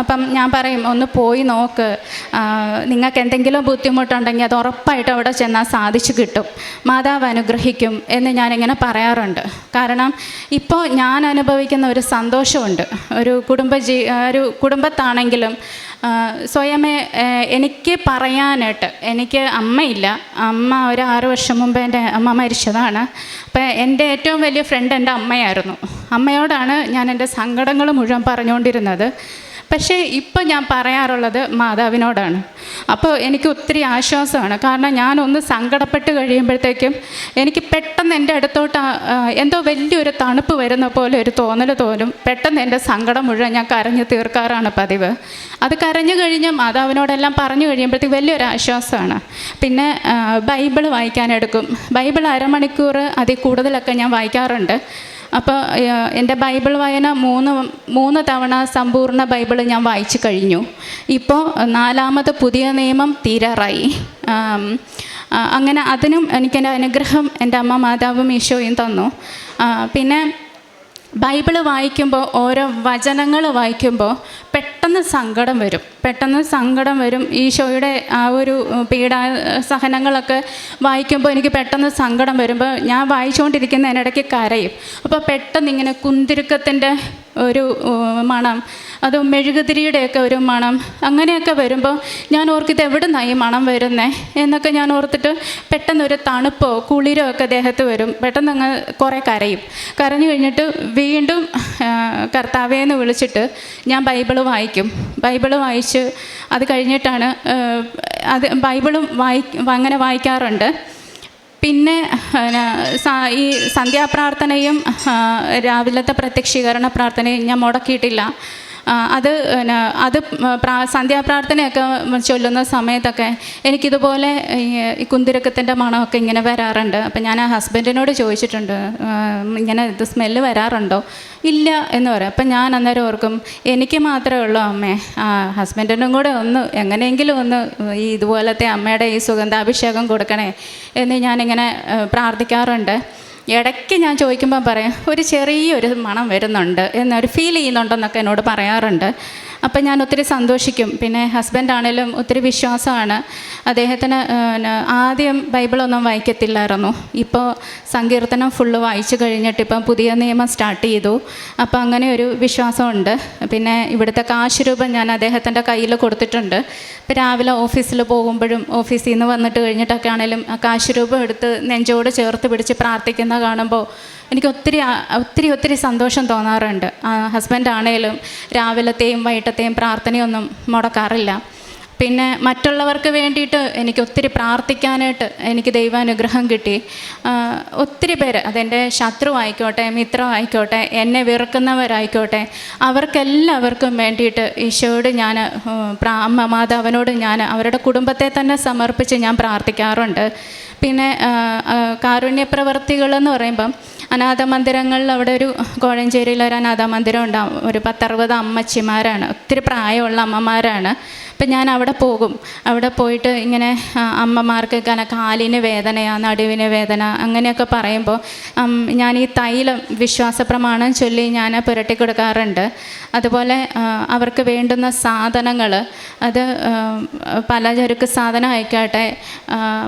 Speaker 1: അപ്പം ഞാൻ പറയും ഒന്ന് പോയി നോക്ക്. നിങ്ങൾക്ക് എന്തെങ്കിലും ബുദ്ധിമുട്ടുണ്ടെങ്കിൽ അത് ഉറപ്പായിട്ട് അവിടെ ചെന്നാൽ സാധിച്ചു കിട്ടും. മാതാവ് അനുഗ്രഹിക്കും എന്ന് ഞാനിങ്ങനെ പറയാറുണ്ട്. കാരണം ഇപ്പോൾ ഞാൻ അനുഭവിക്കുന്ന ഒരു സന്തോഷമുണ്ട്. ഒരു കുടുംബ ജീ ഒരു കുടുംബത്താണെങ്കിലും സ്വയമേ എനിക്ക് പറയാനായിട്ട് എനിക്ക് അമ്മയില്ല. അമ്മ ഒരു ആറ് വർഷം മുമ്പ് എന്റെ അമ്മ മരിച്ചതാണ്. അപ്പോൾ എന്റെ ഏറ്റവും വലിയ ഫ്രണ്ട് എന്റെ അമ്മയായിരുന്നു. അമ്മയോടാണ് ഞാൻ എന്റെ സങ്കടങ്ങൾ മുഴുവൻ പറഞ്ഞുകൊണ്ടിരുന്നത്. പക്ഷേ ഇപ്പം ഞാൻ പറയാറുള്ളത് മാതാവിനോടാണ്. അപ്പോൾ എനിക്ക് ഒത്തിരി ആശ്വാസമാണ്. കാരണം ഞാനൊന്ന് സങ്കടപ്പെട്ട് കഴിയുമ്പോഴത്തേക്കും എനിക്ക് പെട്ടെന്ന് എന്റെ അടുത്തോട്ട് എന്തോ വലിയൊരു തണുപ്പ് വരുന്ന പോലെ ഒരു തോന്നൽ തോന്നും. പെട്ടെന്ന് എന്റെ സങ്കടം മുഴുവൻ ഞാൻ കരഞ്ഞ് തീർക്കാറാണ് പതിവ്. അത് കരഞ്ഞു കഴിഞ്ഞ് മാതാവിനോടെല്ലാം പറഞ്ഞു കഴിയുമ്പോഴത്തേക്ക് വലിയൊരു ആശ്വാസമാണ്. പിന്നെ ബൈബിൾ വായിക്കാനെടുക്കും ബൈബിൾ അരമണിക്കൂർ അതിൽ കൂടുതലൊക്കെ ഞാൻ വായിക്കാറുണ്ട്. അപ്പോൾ എന്റെ ബൈബിൾ വായന മൂന്ന് മൂന്ന് തവണ സമ്പൂർണ ബൈബിൾ ഞാൻ വായിച്ചു കഴിഞ്ഞു. ഇപ്പോൾ നാലാമത് പുതിയ നിയമം തീരാറായി. അങ്ങനെ അതിനും എനിക്കെന്റെ അനുഗ്രഹം എന്റെ അമ്മ മാതാവും ഈശോയും തന്നു. പിന്നെ ബൈബിൾ വായിക്കുമ്പോൾ ഓരോ വചനങ്ങൾ വായിക്കുമ്പോൾ പെട്ടെന്ന് സങ്കടം വരും. പെട്ടെന്ന് സങ്കടം വരും. ഈശോയുടെ ആ ഒരു പീഡാ സഹനങ്ങളൊക്കെ വായിക്കുമ്പോൾ എനിക്ക് പെട്ടെന്ന് സങ്കടം വരുമ്പോൾ ഞാൻ വായിച്ചുകൊണ്ടിരിക്കുന്നതിനിടയ്ക്ക് കരയും. അപ്പോൾ പെട്ടെന്ന് ഇങ്ങനെ കുന്തിരുക്കത്തിന്റെ ഒരു മണം. അത് മെഴുകുതിരിയുടെയൊക്കെ ഒരു മണം. അങ്ങനെയൊക്കെ വരുമ്പോൾ ഞാൻ ഓർക്കിത് എവിടെ നിന്നാണ് ഈ മണം വരുന്നേ? എന്നൊക്കെ ഞാൻ ഓർത്തിട്ട് പെട്ടെന്ന് ഒരു തണുപ്പോ കുളിരോ ഒക്കെ ദേഹത്ത് വരും. പെട്ടെന്ന് അങ്ങ് കുറേ കരയും. കരഞ്ഞു കഴിഞ്ഞിട്ട് വീണ്ടും കർത്താവേന്ന് വിളിച്ചിട്ട് ഞാൻ ബൈബിൾ വായിക്കും. ബൈബിൾ വായിച്ച് അത് കഴിഞ്ഞിട്ടാണ് അത് ബൈബിളും വായി അങ്ങനെ വായിക്കാറുണ്ട്. പിന്നെ ഈ സന്ധ്യാപ്രാർത്ഥനയും രാവിലത്തെ പ്രത്യക്ഷീകരണ പ്രാർത്ഥനയും ഞാൻ മുടക്കിയിട്ടില്ല. അത് അത് പ്രാ സന്ധ്യാപ്രാർത്ഥനയൊക്കെ ചൊല്ലുന്ന സമയത്തൊക്കെ എനിക്കിതുപോലെ ഈ കുന്തിരക്കത്തിന്റെ മണമൊക്കെ ഇങ്ങനെ വരാറുണ്ട്. അപ്പം ഞാൻ ആ ഹസ്ബൻഡിനോട് ചോദിച്ചിട്ടുണ്ട് ഇങ്ങനെ ഇത് സ്മെല്ല് വരാറുണ്ടോ? ഇല്ല എന്ന് പറയും. അപ്പം ഞാൻ അന്നേരം ഓർക്കും എനിക്ക് മാത്രമേ ഉള്ളൂ അമ്മേ. ആ ഹസ്ബൻഡിനും കൂടെ ഒന്ന് എങ്ങനെയെങ്കിലും ഒന്ന് ഈ ഇതുപോലത്തെ അമ്മയുടെ ഈ സുഗന്ധാഭിഷേകം കൊടുക്കണേ എന്ന് ഞാനിങ്ങനെ പ്രാർത്ഥിക്കാറുണ്ട്. ഇടയ്ക്ക് ഞാൻ ചോദിക്കുമ്പോൾ പറയാം ഒരു ചെറിയൊരു മണം വരുന്നുണ്ട് എന്നൊരു ഫീൽ ചെയ്യുന്നുണ്ടെന്നൊക്കെ എന്നോട് പറയാറുണ്ട്. അപ്പം ഞാൻ ഒത്തിരി സന്തോഷിക്കും. പിന്നെ ഹസ്ബൻഡ് ആണേലും ഒത്തിരി വിശ്വാസമാണ്. അദ്ദേഹത്തിന് ആദ്യം ബൈബിളൊന്നും വായിക്കത്തില്ലായിരുന്നു. ഇപ്പോൾ സങ്കീർത്തനം ഫുള്ള് വായിച്ചു കഴിഞ്ഞിട്ട് ഇപ്പം പുതിയ നിയമം സ്റ്റാർട്ട് ചെയ്തു. അപ്പം അങ്ങനെ ഒരു വിശ്വാസമുണ്ട്. പിന്നെ ഇവിടുത്തെ കാശ് രൂപം ഞാൻ അദ്ദേഹത്തിന്റെ കയ്യിൽ കൊടുത്തിട്ടുണ്ട്. ഇപ്പം രാവിലെ ഓഫീസിൽ പോകുമ്പോഴും ഓഫീസിൽ നിന്ന് വന്നിട്ട് കഴിഞ്ഞിട്ടൊക്കെ ആണെങ്കിലും ആ കാശ് രൂപം എടുത്ത് നെഞ്ചോട് ചേർത്ത് പിടിച്ച് പ്രാർത്ഥിക്കുന്ന കാണുമ്പോൾ എനിക്ക് ഒത്തിരി ഒത്തിരി ഒത്തിരി സന്തോഷം തോന്നാറുണ്ട്. ഹസ്ബൻഡ് ആണേലും രാവിലത്തെയും വൈകിട്ടത്തെയും പ്രാർത്ഥനയൊന്നും മുടക്കാറില്ല. പിന്നെ മറ്റുള്ളവർക്ക് വേണ്ടിയിട്ട് എനിക്ക് ഒത്തിരി പ്രാർത്ഥിക്കാനായിട്ട് എനിക്ക് ദൈവാനുഗ്രഹം കിട്ടി. ഒത്തിരി പേര് അതെന്റെ ശത്രു ആയിക്കോട്ടെ മിത്രം ആയിക്കോട്ടെ എന്നെ വെറുക്കുന്നവരായിക്കോട്ടെ അവർക്കെല്ലാവർക്കും വേണ്ടിയിട്ട് ഈശോയോട് ഞാൻ അമ്മ മാതാവിനോട് ഞാൻ അവരുടെ കുടുംബത്തെ തന്നെ സമർപ്പിച്ച് ഞാൻ പ്രാർത്ഥിക്കാറുണ്ട്. പിന്നെ കാരുണ്യപ്രവർത്തികളെന്ന് പറയുമ്പം അനാഥ മന്ദിരങ്ങളിൽ അവിടെ ഒരു കോഴഞ്ചേരിയിൽ ഒരു അനാഥ മന്ദിരം ഉണ്ടാവും. ഒരു പത്തറുപത് അമ്മച്ചിമാരാണ് ഒത്തിരി പ്രായമുള്ള അമ്മമാരാണ്. അപ്പം ഞാൻ അവിടെ പോകും. അവിടെ പോയിട്ട് ഇങ്ങനെ അമ്മമാർക്ക് കാലിന് വേദനയാണ് നടുവിന് വേദന അങ്ങനെയൊക്കെ പറയുമ്പോൾ ഞാൻ ഈ തൈലം വിശ്വാസ പ്രമാണം ചൊല്ലി ഞാൻ പുരട്ടി കൊടുക്കാറുണ്ട്. അതുപോലെ അവർക്ക് വേണ്ടുന്ന സാധനങ്ങൾ അത് പലചരക്ക് സാധനം ആയിക്കോട്ടെ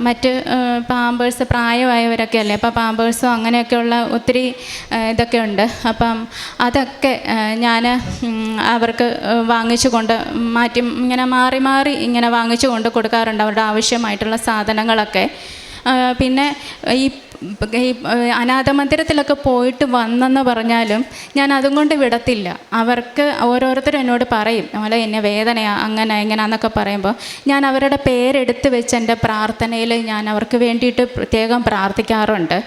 Speaker 1: മറ്റ് പാമ്പേഴ്സ് പ്രായമായവരൊക്കെ അല്ലേ? അപ്പോൾ പാമ്പേഴ്സും അങ്ങനെയൊക്കെയുള്ള ഒത്തിരി ഇതൊക്കെ ഉണ്ട്. അപ്പം അതൊക്കെ ഞാൻ അവർക്ക് വാങ്ങിച്ചു കൊണ്ട് മാറ്റി ഇങ്ങനെ മാറി മാറി ഇങ്ങനെ വാങ്ങിച്ചു കൊണ്ട് കൊടുക്കാറുണ്ട്. അവരുടെ ആവശ്യമായിട്ടുള്ള സാധനങ്ങളൊക്കെ. പിന്നെ ഈ ഈ അനാഥ മന്ദിരത്തിലൊക്കെ പോയിട്ട് വന്നെന്ന് പറഞ്ഞാലും ഞാൻ അതും കൊണ്ട് വിടത്തില്ല. അവർക്ക് ഓരോരുത്തരും എന്നോട് പറയും നമ്മളെ എന്നെ വേദനയാണ് അങ്ങനെ എങ്ങനെയാന്നൊക്കെ പറയുമ്പോൾ ഞാൻ അവരുടെ പേരെടുത്ത് വെച്ച് എന്റെ പ്രാർത്ഥനയിൽ ഞാൻ അവർക്ക് വേണ്ടിയിട്ട് പ്രത്യേകം പ്രാർത്ഥിക്കാറുണ്ട്.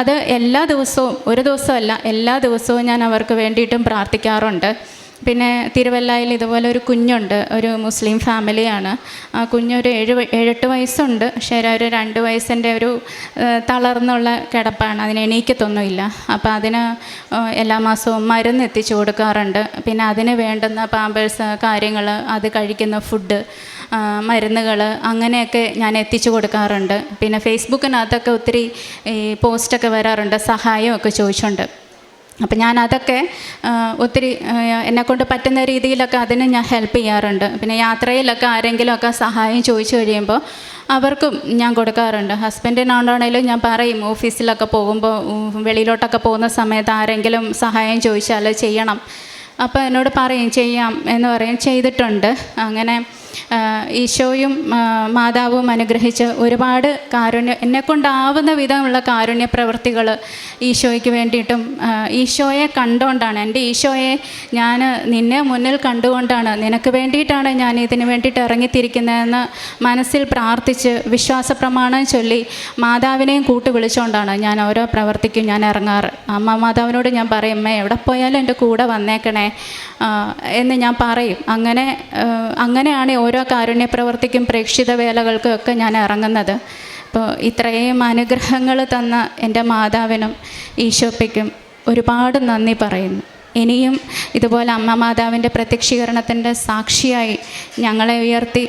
Speaker 1: അത് എല്ലാ ദിവസവും ഒരു ദിവസമല്ല എല്ലാ ദിവസവും ഞാൻ അവർക്ക് വേണ്ടിയിട്ടും പ്രാർത്ഥിക്കാറുണ്ട്. പിന്നെ തിരുവല്ലയിൽ ഇതുപോലെ ഒരു കുഞ്ഞുണ്ട് ഒരു മുസ്ലിം ഫാമിലിയാണ്. ആ കുഞ്ഞൊരു ഏഴ് ഏഴെട്ട് വയസ്സുണ്ട്. പക്ഷേ ഒരു രണ്ട് വയസ്സിന്റെ ഒരു തളർന്നുള്ള കിടപ്പാണ്. അതിന് എണീക്കത്തൊന്നുമില്ല. അപ്പോൾ അതിന് എല്ലാ മാസവും മരുന്ന് എത്തിച്ചു കൊടുക്കാറുണ്ട്. പിന്നെ അതിന് വേണ്ടുന്ന പാമ്പേഴ്സ് കാര്യങ്ങൾ അത് കഴിക്കുന്ന ഫുഡ് മരുന്നുകൾ അങ്ങനെയൊക്കെ ഞാൻ എത്തിച്ചു കൊടുക്കാറുണ്ട്. പിന്നെ ഫേസ്ബുക്കിനകത്തൊക്കെ ഒത്തിരി ഈ പോസ്റ്റൊക്കെ വരാറുണ്ട്. സഹായമൊക്കെ ചോദിച്ചുകൊണ്ട്. അപ്പം ഞാൻ അതൊക്കെ ഒത്തിരി എന്നെക്കൊണ്ട് പറ്റുന്ന രീതിയിലൊക്കെ അതിന് ഞാൻ ഹെൽപ്പ് ചെയ്യാറുണ്ട്. പിന്നെ യാത്രയിലൊക്കെ ആരെങ്കിലുമൊക്കെ സഹായം ചോദിച്ചു കഴിയുമ്പോൾ അവർക്കും ഞാൻ കൊടുക്കാറുണ്ട്. ഹസ്ബൻഡിനാണാണേലും ഞാൻ പറയും ഓഫീസിലൊക്കെ പോകുമ്പോൾ വെളിയിലോട്ടൊക്കെ പോകുന്ന സമയത്ത് ആരെങ്കിലും സഹായം ചോദിച്ചാൽ ചെയ്യണം. അപ്പോൾ എന്നോട് പറയും ചെയ്യാം എന്ന് പറയും ചെയ്തിട്ടുണ്ട്. അങ്ങനെ ഈശോയും മാതാവും അനുഗ്രഹിച്ച് ഒരുപാട് കാരുണ്യ എന്നെക്കൊണ്ടാവുന്ന വിധമുള്ള കാരുണ്യ പ്രവൃത്തികൾ ഈശോയ്ക്ക് വേണ്ടിയിട്ടും ഈശോയെ കണ്ടുകൊണ്ടാണ് എന്റെ ഈശോയെ ഞാൻ നിന്നെ മുന്നിൽ കണ്ടുകൊണ്ടാണ്. നിനക്ക് വേണ്ടിയിട്ടാണ് ഞാൻ ഇതിന് വേണ്ടിയിട്ട് ഇറങ്ങിത്തിരിക്കുന്നതെന്ന് മനസ്സിൽ പ്രാർത്ഥിച്ച് വിശ്വാസ പ്രമാണം ചൊല്ലി മാതാവിനെയും കൂട്ടി വിളിച്ചുകൊണ്ടാണ് ഞാൻ ഓരോ പ്രവർത്തിക്കും ഞാൻ ഇറങ്ങാറ്. അമ്മ മാതാവിനോട് ഞാൻ പറയും അമ്മ എവിടെ പോയാലും എന്റെ കൂടെ വന്നേക്കണേ. എന്ന് ഞാൻ പറയും. അങ്ങനെ അങ്ങനെയാണ് ഓരോ കാരുണ്യ പ്രവർത്തിക്കും പ്രേക്ഷിത വേലകൾക്കൊക്കെ ഞാൻ ഇറങ്ങുന്നത്. അപ്പോൾ ഇത്രയും അനുഗ്രഹങ്ങൾ തന്ന എന്റെ മാതാവിനും ഈശോപ്പയ്ക്കും ഒരുപാട് നന്ദി പറയുന്നു. ഇനിയും ഇതുപോലെ അമ്മ മാതാവിന്റെ പ്രത്യക്ഷീകരണത്തിന്റെ സാക്ഷിയായി ഞങ്ങളെ ഉയർത്തി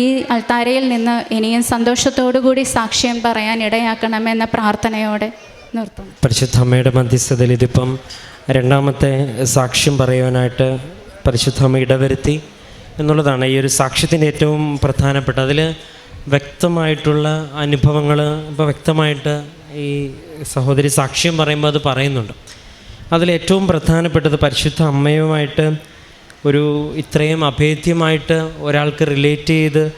Speaker 1: ഈ അൾത്താരയിൽ നിന്ന് ഇനിയും സന്തോഷത്തോടു കൂടി സാക്ഷ്യം പറയാൻ ഇടയാക്കണമെന്ന പ്രാർത്ഥനയോടെ നിർത്തുന്നു.
Speaker 2: പരിശുദ്ധ അമ്മയുടെ മധ്യസ്ഥതയിൽ ഇതിപ്പം രണ്ടാമത്തെ സാക്ഷ്യം പറയുവാനായിട്ട് പരിശുദ്ധ അമ്മ ഇടവരുത്തി. എന്നുള്ളതാണ് ഈ ഒരു സാക്ഷ്യത്തിന്റെ ഏറ്റവും പ്രധാനപ്പെട്ട. അതിൽ വ്യക്തമായിട്ടുള്ള അനുഭവങ്ങൾ ഇപ്പോൾ വ്യക്തമായിട്ട് ഈ സഹോദരി സാക്ഷ്യം പറയുമ്പോൾ അത് പറയുന്നുണ്ട്. അതിലേറ്റവും പ്രധാനപ്പെട്ടത് പരിശുദ്ധ അമ്മയുമായിട്ട് ഒരു ഇത്രയും അഭേദ്യമായിട്ട് ഒരാൾക്ക് റിലേറ്റ് ചെയ്ത്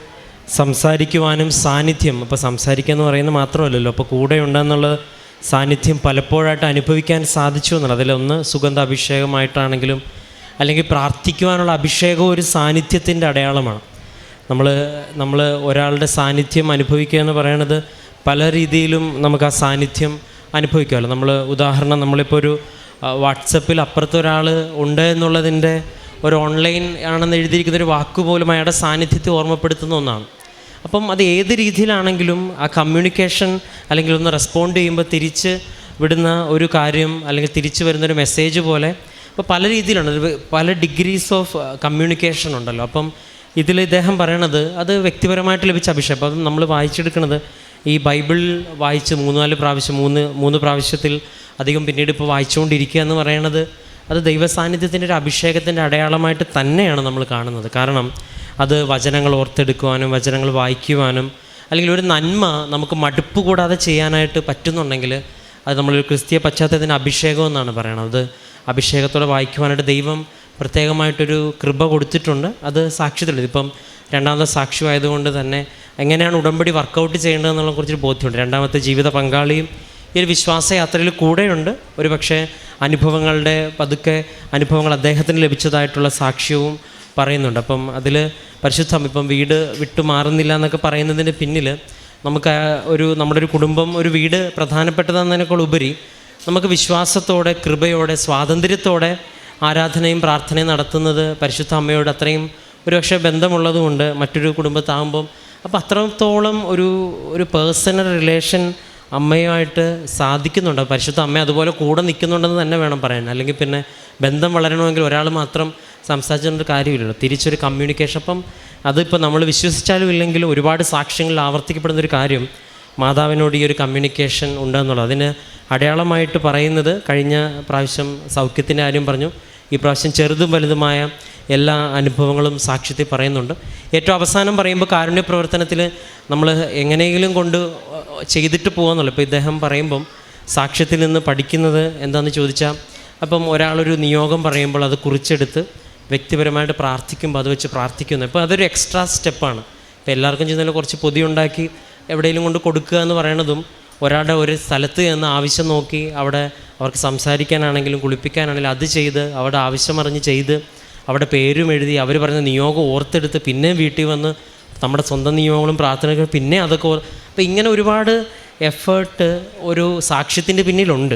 Speaker 2: സംസാരിക്കുവാനും സാന്നിധ്യം അപ്പോൾ സംസാരിക്കുക എന്ന് പറയുന്നത് മാത്രമല്ലല്ലോ അപ്പോൾ കൂടെ ഉണ്ടെന്നുള്ള സാന്നിധ്യം പലപ്പോഴായിട്ട് അനുഭവിക്കാൻ സാധിച്ചു എന്നുള്ളത്. അതിലൊന്ന് സുഗന്ധ അഭിഷേകമായിട്ടാണെങ്കിലും അല്ലെങ്കിൽ പ്രാർത്ഥിക്കുവാനുള്ള അഭിഷേകം ഒരു സാന്നിധ്യത്തിന്റെ അടയാളമാണ്. നമ്മൾ നമ്മൾ ഒരാളുടെ സാന്നിധ്യം അനുഭവിക്കുക എന്ന് പറയുന്നത് പല രീതിയിലും നമുക്ക് ആ സാന്നിധ്യം അനുഭവിക്കാമല്ലോ. നമ്മൾ ഉദാഹരണം നമ്മളിപ്പോൾ ഒരു വാട്സപ്പിൽ അപ്പുറത്ത് ഒരാൾ ഉണ്ട് എന്നുള്ളതിന്റെ ഒരു ഓൺലൈൻ ആണെന്ന് എഴുതിയിരിക്കുന്ന ഒരു വാക്ക് പോലും അയാളുടെ സാന്നിധ്യത്തെ ഓർമ്മപ്പെടുത്തുന്ന ഒന്നാണ്. അപ്പം അത് ഏത് രീതിയിലാണെങ്കിലും ആ കമ്മ്യൂണിക്കേഷൻ അല്ലെങ്കിൽ ഒന്ന് റെസ്പോണ്ട് ചെയ്യുമ്പോൾ തിരിച്ച് വിടുന്ന ഒരു കാര്യം അല്ലെങ്കിൽ തിരിച്ചു വരുന്നൊരു മെസ്സേജ് പോലെ ഇപ്പോൾ പല രീതിയിലാണ് പല ഡിഗ്രീസ് ഓഫ് കമ്മ്യൂണിക്കേഷൻ ഉണ്ടല്ലോ. അപ്പം ഇതിൽ ഇദ്ദേഹം പറയണത് അത് വ്യക്തിപരമായിട്ട് ലഭിച്ച അഭിഷേകം. അപ്പം നമ്മൾ വായിച്ചെടുക്കുന്നത് ഈ ബൈബിൾ വായിച്ച് മൂന്ന് നാല് പ്രാവശ്യം മൂന്ന് മൂന്ന് പ്രാവശ്യത്തിൽ അധികം പിന്നീട് ഇപ്പോൾ വായിച്ചുകൊണ്ടിരിക്കുക എന്ന് പറയണത് അത് ദൈവസാന്നിധ്യത്തിന്റെ ഒരു അഭിഷേകത്തിന്റെ അടയാളമായിട്ട് തന്നെയാണ് നമ്മൾ കാണുന്നത്. കാരണം അത് വചനങ്ങൾ ഓർത്തെടുക്കുവാനും വചനങ്ങൾ വായിക്കുവാനും അല്ലെങ്കിൽ ഒരു നന്മ നമുക്ക് മടുപ്പ് കൂടാതെ ചെയ്യാനായിട്ട് പറ്റുന്നുണ്ടെങ്കിൽ അത് നമ്മളൊരു ക്രിസ്തീയ പശ്ചാത്തലത്തിന്റെ അഭിഷേകം എന്നാണ് പറയണത്. അഭിഷേകത്തോടെ വായിക്കുവാനായിട്ട് ദൈവം പ്രത്യേകമായിട്ടൊരു കൃപ കൊടുത്തിട്ടുണ്ട്. അത് സാക്ഷ്യത്തിലുണ്ട്. ഇപ്പം രണ്ടാമത്തെ സാക്ഷ്യമായതുകൊണ്ട് തന്നെ എങ്ങനെയാണ് ഉടമ്പടി വർക്കൗട്ട് ചെയ്യേണ്ടതെന്നുള്ള കുറച്ച് ബോധ്യമുണ്ട്. രണ്ടാമത്തെ ജീവിത പങ്കാളിയും ഈ ഒരു വിശ്വാസയാത്രയിൽ കൂടെയുണ്ട്. ഒരു പക്ഷേ അനുഭവങ്ങളുടെ പതുക്കെ അനുഭവങ്ങൾ അദ്ദേഹത്തിന് ലഭിച്ചതായിട്ടുള്ള സാക്ഷ്യവും പറയുന്നുണ്ട്. അപ്പം അതിൽ പരിശുദ്ധം ഇപ്പം വീട് വിട്ടു മാറുന്നില്ല എന്നൊക്കെ പറയുന്നതിന് പിന്നിൽ നമുക്ക് ഒരു നമ്മുടെ ഒരു കുടുംബം ഒരു വീട് പ്രധാനപ്പെട്ടതെന്നതിനേക്കാൾ ഉപരി നമുക്ക് വിശ്വാസത്തോടെ കൃപയോടെ സ്വാതന്ത്ര്യത്തോടെ ആരാധനയും പ്രാർത്ഥനയും നടത്തുന്നത് പരിശുദ്ധ അമ്മയോട് അത്രയും ഒരുപക്ഷെ ബന്ധമുള്ളതുകൊണ്ട് മറ്റൊരു കുടുംബത്താകുമ്പം അപ്പോൾ അത്രത്തോളം ഒരു ഒരു പേഴ്സണൽ റിലേഷൻ അമ്മയുമായിട്ട് സാധിക്കുന്നുണ്ട്. പരിശുദ്ധ അമ്മ അതുപോലെ കൂടെ നിൽക്കുന്നുണ്ടെന്ന് തന്നെ വേണം പറയാൻ. അല്ലെങ്കിൽ പിന്നെ ബന്ധം വളരണമെങ്കിൽ ഒരാൾ മാത്രം സംസാരിച്ചുകൊണ്ട് കാര്യമില്ലല്ലോ. തിരിച്ചൊരു കമ്മ്യൂണിക്കേഷൻ അപ്പം അതിപ്പോൾ നമ്മൾ വിശ്വസിച്ചാലും ഇല്ലെങ്കിലും ഒരുപാട് സാക്ഷ്യങ്ങളിൽ ആവർത്തിക്കപ്പെടുന്ന ഒരു കാര്യം മാതാവിനോട് ഈ ഒരു കമ്മ്യൂണിക്കേഷൻ ഉണ്ടെന്നുള്ളത്. അതിന് അടയാളമായിട്ട് പറയുന്നത് കഴിഞ്ഞ പ്രാവശ്യം സൗഖ്യത്തിന്റെ കാര്യം പറഞ്ഞു. ഈ പ്രാവശ്യം ചെറുതും വലുതുമായ എല്ലാ അനുഭവങ്ങളും സാക്ഷ്യത്തിൽ പറയുന്നുണ്ട്. ഏറ്റവും അവസാനം പറയുമ്പോൾ കാരുണ്യ പ്രവർത്തനത്തിൽ നമ്മൾ എങ്ങനെയെങ്കിലും കൊണ്ട് ചെയ്തിട്ട് പോകാന്നുള്ളൂ ഇപ്പോൾ ഇദ്ദേഹം പറയുമ്പം സാക്ഷ്യത്തിൽ നിന്ന് പഠിക്കുന്നത് എന്താണെന്ന് ചോദിച്ചാൽ അപ്പം ഒരാളൊരു നിയോഗം പറയുമ്പോൾ അത് കുറിച്ചെടുത്ത് വ്യക്തിപരമായിട്ട് പ്രാർത്ഥിക്കുമ്പോൾ അത് വെച്ച് പ്രാർത്ഥിക്കുന്നു. അപ്പോൾ അതൊരു എക്സ്ട്രാ സ്റ്റെപ്പാണ്. ഇപ്പോൾ എല്ലാവർക്കും ചെയ്യുന്നതിൽ കുറച്ച് പൊതി ഉണ്ടാക്കി എവിടെയെങ്കിലും കൊണ്ട് കൊടുക്കുക എന്ന് പറയണതും ഒരാളുടെ ഒരു സ്ഥലത്ത് ചെന്ന് ആവശ്യം നോക്കി അവിടെ അവർക്ക് സംസാരിക്കാനാണെങ്കിലും കുളിപ്പിക്കാനാണെങ്കിലും അത് ചെയ്ത് അവിടെ ആവശ്യം അറിഞ്ഞ് ചെയ്ത് അവിടെ പേരും എഴുതി അവർ പറഞ്ഞ നിയോഗം ഓർത്തെടുത്ത് പിന്നെ വീട്ടിൽ വന്ന് നമ്മുടെ സ്വന്തം നിയോഗങ്ങളും പ്രാർത്ഥനകളും പിന്നെ അതൊക്കെ അപ്പോൾ ഇങ്ങനെ ഒരുപാട് എഫേർട്ട് ഒരു സാക്ഷ്യത്തിന്റെ പിന്നിലുണ്ട്.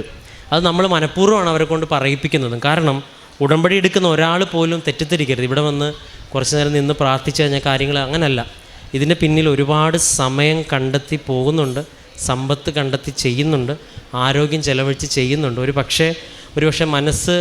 Speaker 2: അത് നമ്മൾ മനഃപൂർവമാണ് അവരെ കൊണ്ട് പറയിപ്പിക്കുന്നതും. കാരണം ഉടമ്പടി എടുക്കുന്ന ഒരാൾ പോലും തെറ്റിദ്ധരിക്കരുത്. ഇവിടെ വന്ന് കുറച്ച് നേരം നിന്ന് പ്രാർത്ഥിച്ചു കഴിഞ്ഞാൽ കാര്യങ്ങൾ അങ്ങനല്ല. ഇതിന്റെ പിന്നിൽ ഒരുപാട് സമയം കണ്ടെത്തി പോകുന്നുണ്ട്. സമ്പത്ത് കണ്ടെത്തി ചെയ്യുന്നുണ്ട് ആരോഗ്യം ചെലവഴിച്ച് ചെയ്യുന്നുണ്ട്. ഒരു പക്ഷേ ഒരുപക്ഷെ മനസ്സ്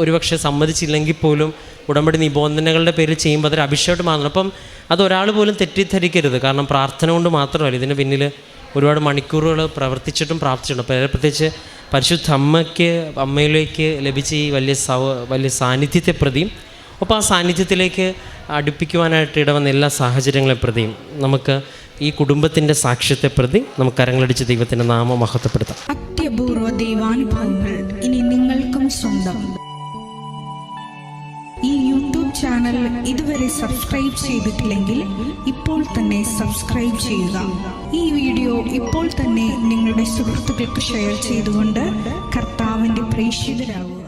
Speaker 2: ഒരുപക്ഷെ സമ്മതിച്ചില്ലെങ്കിൽ പോലും ഉടമ്പടി നിബന്ധനകളുടെ പേരിൽ ചെയ്യുമ്പോൾ അതൊരു അഭിഷേകമായിട്ട് മാത്രം അപ്പം അത് ഒരാൾ പോലും തെറ്റിദ്ധരിക്കരുത്. കാരണം പ്രാർത്ഥന കൊണ്ട് മാത്രമല്ല ഇതിന് പിന്നിൽ ഒരുപാട് മണിക്കൂറുകൾ പ്രവർത്തിച്ചിട്ടും പ്രാർത്ഥിച്ചിട്ടുണ്ട്. അപ്പോൾ പ്രത്യേകിച്ച് പരിശുദ്ധ അമ്മയ്ക്ക് അമ്മയിലേക്ക് ലഭിച്ച ഈ വലിയ സൗ വലിയ സാന്നിധ്യത്തെ പ്രതിയും അപ്പോൾ ആ സാന്നിധ്യത്തിലേക്ക് അടുപ്പിക്കുവാനായിട്ട് ഇടവന്ന എല്ലാ സാഹചര്യങ്ങളെ പ്രതിയും നമുക്ക് ഈ കുടുംബത്തിന്റെ സാക്ഷ്യത്തെ പ്രതി നമുക്ക് കരങ്ങളടിച്ച് ദൈവത്തിന്റെ നാമം മഹത്വപ്പെടുത്താം.
Speaker 3: അത്യപൂർവ ദൈവാനുഭവങ്ങൾ ഇനി നിങ്ങൾക്കും സ്വന്തം. ഈ യൂട്യൂബ് ചാനൽ ഇതുവരെ സബ്സ്ക്രൈബ് ചെയ്തിട്ടില്ലെങ്കിൽ ഇപ്പോൾ തന്നെ സബ്സ്ക്രൈബ് ചെയ്യുക. ഈ വീഡിയോ ഇപ്പോൾ തന്നെ നിങ്ങളുടെ സുഹൃത്തുക്കൾക്ക് ഷെയർ ചെയ്തുകൊണ്ട് കർത്താവിന്റെ പ്രേക്ഷിതരാകുക